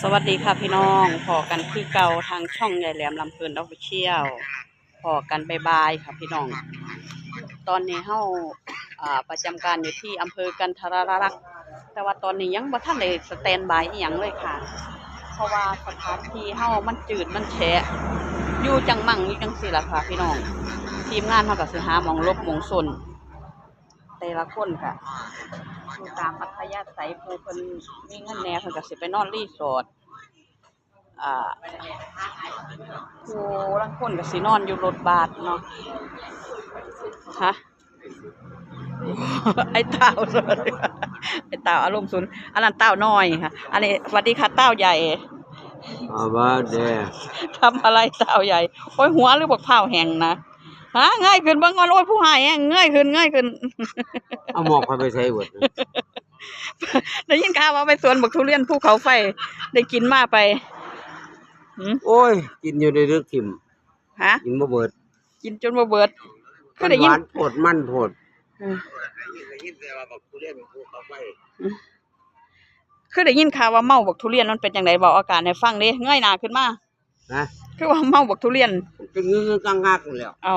สวัสดีค่ะพี่น้องพอกันคือเก่าทางช่องใหญ่แหลมลำเพลินออฟฟิเชี่ยลพอกันบายบายค่ะพี่น้อง ตอนนี้เฮาอ่าประจำการอยู่ที่อำเภอกันทรลักษ์แต่ว่าตอนนี้ยังบ่ทันได้สแตนบายอีหยังเลยค่ะ เพราะว่าสถานที่เฮามันจืดมันแฉะอยู่จังมั่งอยู่จังซี่ล่ะค่ะพี่น้อง ทีมงานเฮาก็สิหาหมองลบหมองซน แต่ละคนค่ะอยู่ตามพัทยาไสผู้เพิ่นมีเงินแหน่เพิ่นก็สิไปนอนรีสอร์ทอ่าผู้ลางคนก็สินอนอยู่รถบัสเนาะฮะไอ้เต้าสวัสดีค่ะไอ้เต้าอารมณ์สุนอันนั้นเต้าน้อยค่ะ อันนี้สวัสดีค่ะเต้าใหญ่อาว่าเด้ทำอะไรเต้าใหญ่ โอ้ยหัวหรือบักเผาวแห้งนะ ฮะง่ายขึ้นเบิ่งก่อนโอ้ยผู้หายแห้งง่ายขึ้นง่ายขึ้น เอาหมอกไปไปใช้เบิดได้ยินข่าวว่าไปสวนบักทุเรียนภูเขาไฟ ได้กินมาไปหืมโอ้ย กินอยู่ในเรื่องทิมฮะ กินบ่เบิดกินจนบ่เบิด ก็มันได้หยินวานโพดมันโพดอืมคือได้ยินข่าวว่าเมาบักทุเรียนมันเป็นจังไดบอกอาการให้ฟังเด้เงยหน้าขึ้นมานะคือว่าเมาบักทุเรียน มันเป็นงื้อๆกังงักแล้ว เอ้า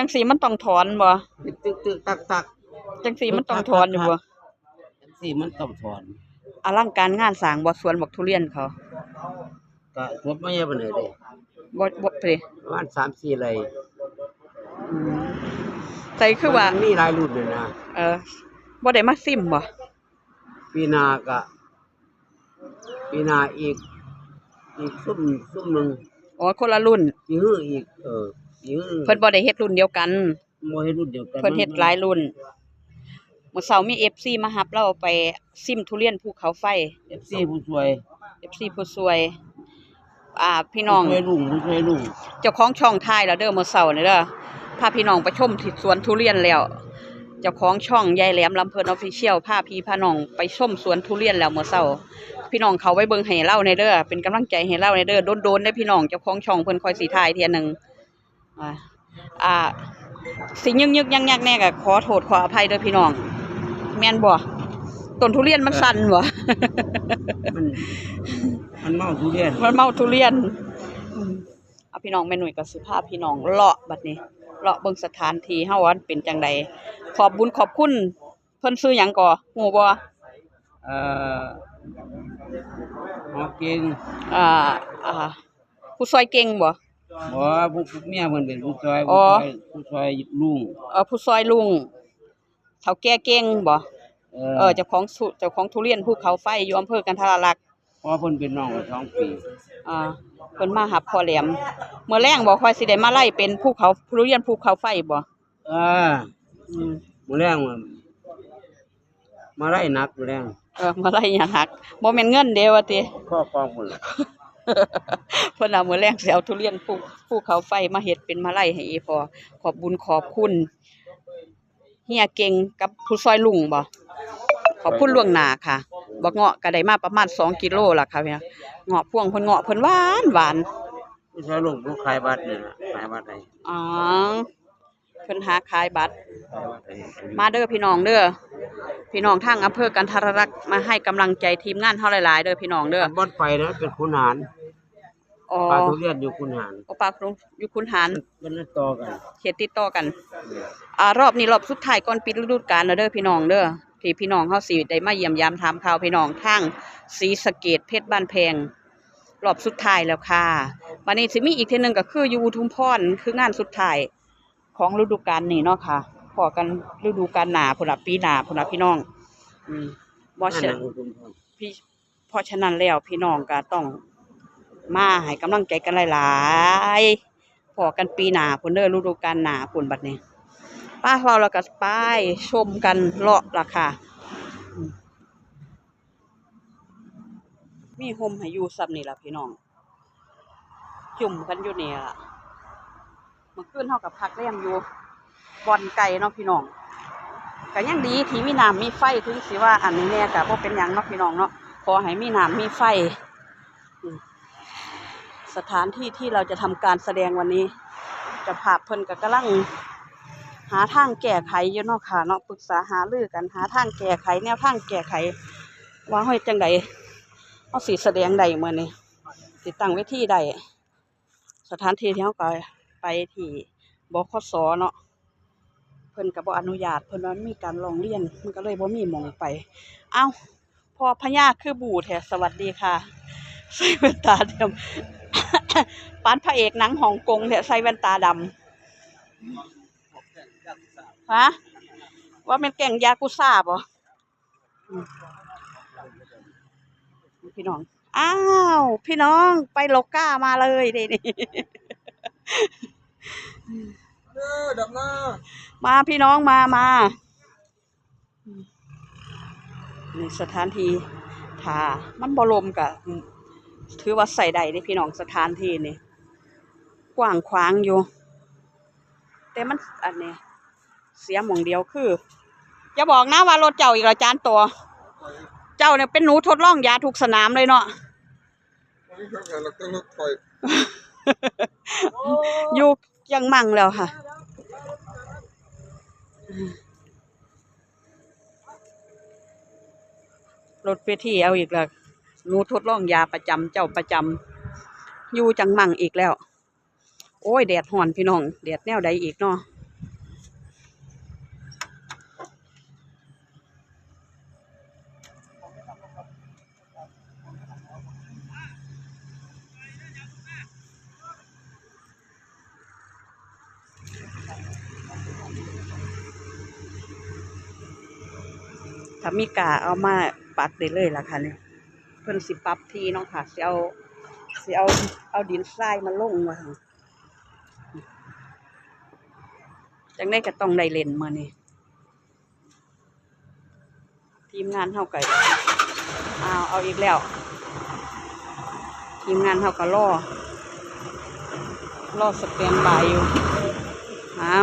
จังสีมันต้องถอนบ่เป็นตึกๆตักจังสีมันต้องถอนอยู่บ่ๆจังซี่มันต้องถอนอลังการงานสร้างบ่สวนบักทุเรียนเขาก็ทบมาเยอะปานใดเด้บ่บ่เปประมาณ3-4ไร่อืมแต่คือว่านมีหลายรุ่นเลยนะเออบ่ได้มาซิมบ่ปีหน้าก็ปีหน้าอีกอีกซุ่มซุ่มหนึงอ๋อคนละรุ่นสิฮื้ออีกเออสิฮื้อ เพิ่นบ่ได้เฮ็ดรุ่นเดียวกันบ่เฮ็ดรุ่นเดียวกันเพิ่นเฮ็ดหลายรุ่นมื้อเช้ามี FC มารับเราไปซิมทุเรียนภูเขาไฟ FC ผู้ช่วย FC ผู้สวย อ่า พี่น้องผู้ช่วยลุงผู้ช่วยลุงเจ้าของช่องทายแล้วเด้อมื้อเช้านี่เด้อพาพี่น้องไปชมที่สวนทุเรียนแล้วเจ้าของช่องยายแหลมลำเพิ่นออฟฟิเชียลพาพี่พาน้องไปชมสวนทุเรียนแล้วมื้อเช้าพี่น้องเขาไว้เบิ่งให้เล่าในเด้อเป็นกำลังใจให้เล่าในเด้อโดนๆได้อพี่น้องเจ้าของช่องเพิ่นคอยสิถ่ายเที่ยหนึง อ่าอ่า สิยึกยึกยักยักแน่ก็ขอโทษขออภัยเด้อพี่น้อง แม่นบ่ต้นทุเรียนมันสั่นบ่มันมันเมาทุเรียน มันเมาทุเรียนอืมเอาพี่น้องแม่หนุ่ยกับสุภาพพี่น้องเลาะบัดนี้เลาะเบิ่งสถานที่เฮาว่ามันเป็นจังใดขอบบุญขอบคุณเพิ่นซื้อหยังก่อฮู้บ่เอ่อหอเก่งอ่าอ่าผู้ซอยเก่งบ่ บ่ผู้ผู้เมียเพิ่นเป็นผู้ช่วยอ๋ผู้อช่วยผู้ช่วยลุงเออผู้ซอยลุงเฒ่าแก่เก่งบ่เอเออเจ้าของสุเจ้าของทุเรียนภูเขาไฟอยู่อำเภอกันทรลักษณ์เพราะเพิ่นเป็นน้องกันสองปีอ่าเพิ่นมาหับพ่อแหลมเมื่อแรงบ่ค่อยสิได้มาไล่เป็นภูเขาทุเรียนภูเขาไฟบ่เอออืมมื้อแรงว่ามาไล่นักมื้อแรงเออมาไล่หยังหักบ่แม่นเงินเด้ว่าติข้อกองพุ่นล่ะ เพิ่นเอามื้อแรงสิเอาทุเรียนภูภูเขาไฟมาเฮ็ดเป็นมาไล่ให้อีพอขอบบุญขอบคุณเฮียเก่งกับผู้ซอยลุงบ่ขอบคุณล่วงหน้าค่ะบักเงาะก็ได้มาประมาณ2กิโลล่ะค่ะพี่น้องเงาะพวงเพิ่นเงาะเพิ่นหวานหวานผู้ช่วยลุงผู้ขายบัตรนี่ล่ะขายบัตรให้อ๋อเพิ่นหาขายบัตร ขายบัตรให้มาเด้อพี่น้องเด้อพี่น้องทางอำเภอกันทรลักษณ์มาให้กำลังใจทีมงานเฮาหลายๆเด้อพี่น้องเด้อบ่อนไฟนะเป็นคุณหาร อ๋อปลาทุเรียนอยู่คุณหารโอปาครุงอยู่คุณหารมันมันต่อกันเขตติดต่อกัน อ่ารอบนี้รอบสุดท้ายก่อนปิดฤดูกาลแล้วเด้อพี่น้องเด้อที่พี่น้องเฮาสิได้มาเยี่ยมยามถามข่าวพี่น้องทางศรีสะเกษเพชรบ้านแพงรอบสุดท้ายแล้วค่ะวันนี้สิมีอีกเทื่อหนึงก็คืออยู่อุทุมพรคืองานสุดท้ายของฤดูกาลนี้เนาะค่ะพอกันฤดูกาลหน้าพุ่นน่ะปีหน้าพุ่นน่ะพี่น้อง อืมบ่นั่นเชื่อน่ะอุทุมพรพี่เพราะฉะนั้นแล้วพี่น้องก็ต้อง มาให้กำลังใจกันหลายๆพอกันปีหนาพุ่นเด้อฤดูกาลหนาพุ่นบัดนี้ป้าเราแล้วก็ไปชมกันเลาะราคามีโฮมให้อยู่ซ้ำนี่ล่ะพี่น้อง จุ่มกันอยู่นี่ล่ะเมื่อคืนเฮากับพักแรมอยู่บอนไก่เนาะพี่น้องก็ยังดีที่มีน้ำมีไฟถึงสิว่าอันนี้แน่ก็บ่เป็นยังเนาะพี่น้องเนาะขอให้มีน้ำมีไฟอืม สถานที่ที่เราจะทำการแสดงวันนี้ จะภาพเพิ่นก็กำลัง หาทางแก้ไขอยู่เนาะค่ะเนาะปรึกษาหารือกันหาทางแก้ไข แนวทางแก้ไข ว่าเฮ้ยจังใดเอาสีแสดงใดเมื่อนี้ติดตั้งเวทีใดสถานที่ที่เขาก็ไปที่บคสเนาะเพิ่นก็บ่อนุญาตเพิ่นว่ามันมีการร้องเรียนมันก็เลยบ่มีหมองไป เอ้าพอพญาคือบูแท้สวัสดีค่ะ ใส่แว่นตาเดำ ปานพระเอกหนังฮ่องกงเนี่ยใส่แว่นตาดำฮะว่าเป็นแก่งยากุซ่าบ่พี่น้อง อ้าว พี่น้องไปโลก้ามาเลยเดนี่เออดับหน้ามาพี่น้องมามานี่สถานที่ถ้ามันบรมกะ ถือว่าใส่ได้นี่พี่น้องสถานที่นี่กว้างขวางอยู่ แต่มันอันนี้ เสียหมองเดียวคืออย่าบอกนะว่ารถเจ้าอีกและจานตัว เจ้าเนี่ยเป็นหนูทดลองยาทุกสนามเลยเนาะองรถไฟอยู่ยังมั่งแล้วค่ะรถเวทีเอาอีกแล้ว หนูทดลองยาประจำเจ้าประจำอยู่จังมั่งอีกแล้ว โอ้ยแดดห่อนพี่น้องแดดแนวใดอีกเนาะถ้ามีกาเอามาปัดได้เลยล่ะค่ะเนี่ย พิ่นสิปรับทีเนาะค่ะสิเอาสิเอาเอาดินทรายมาลงว่าจังได้ก็ต้องได้เล่นมื้อนี้ทีมงานเฮาก็อ้าเอาอีกแล้ว ทีมงานเฮาก็รอรอสแตนบายอยู่อ้า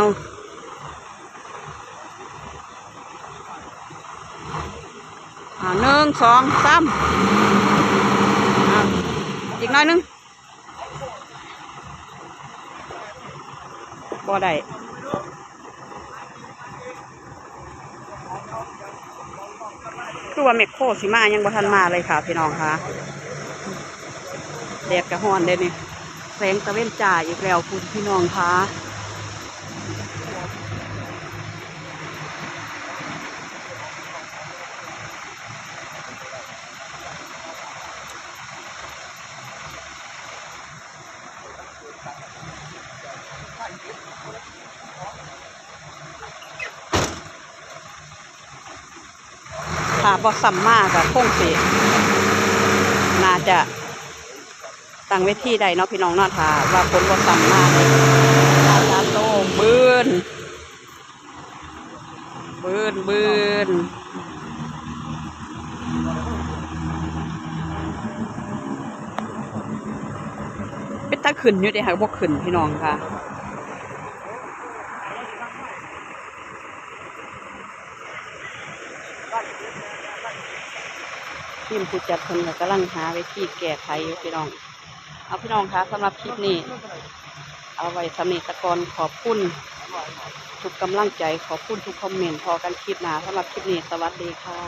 อ่าหนึ่งสองสาม น้อยหนึงบ่ได้คือว่าเมกโคสิมายังบ่ทันมาเลยค่ะพี่น้องค่ะแดดกระห้อนเด้นี่แสงตะเว้นจ่าอีกแล้วคุณพี่น้องค่ะ ถ้าบ่ซ้ำมากก็คงสิน่าจะตั้งเวทีใดเนาะพี่น้องเนาะถ้าว่าผลบ่ซ้ำมากเลยอาจารย์โตบืนบืนบืนเป็นตาขึ้นอยู่เด้ค่ะบ่ขึ้นพี่น้องค่ะ ทีมผู้จัดเพิ่นก็กำลังหาวิธีแก้ไขอยู่พี่น้อง เอาพี่น้องคะสำหรับคลิปนี้ เอาไว้สำนิตะกอนขอบคุณทุกกำลังใจขอบคุณทุกคอมเมนต์พอกันคลิปหนาสำหรับคลิปนี้สวัสดีค่ะ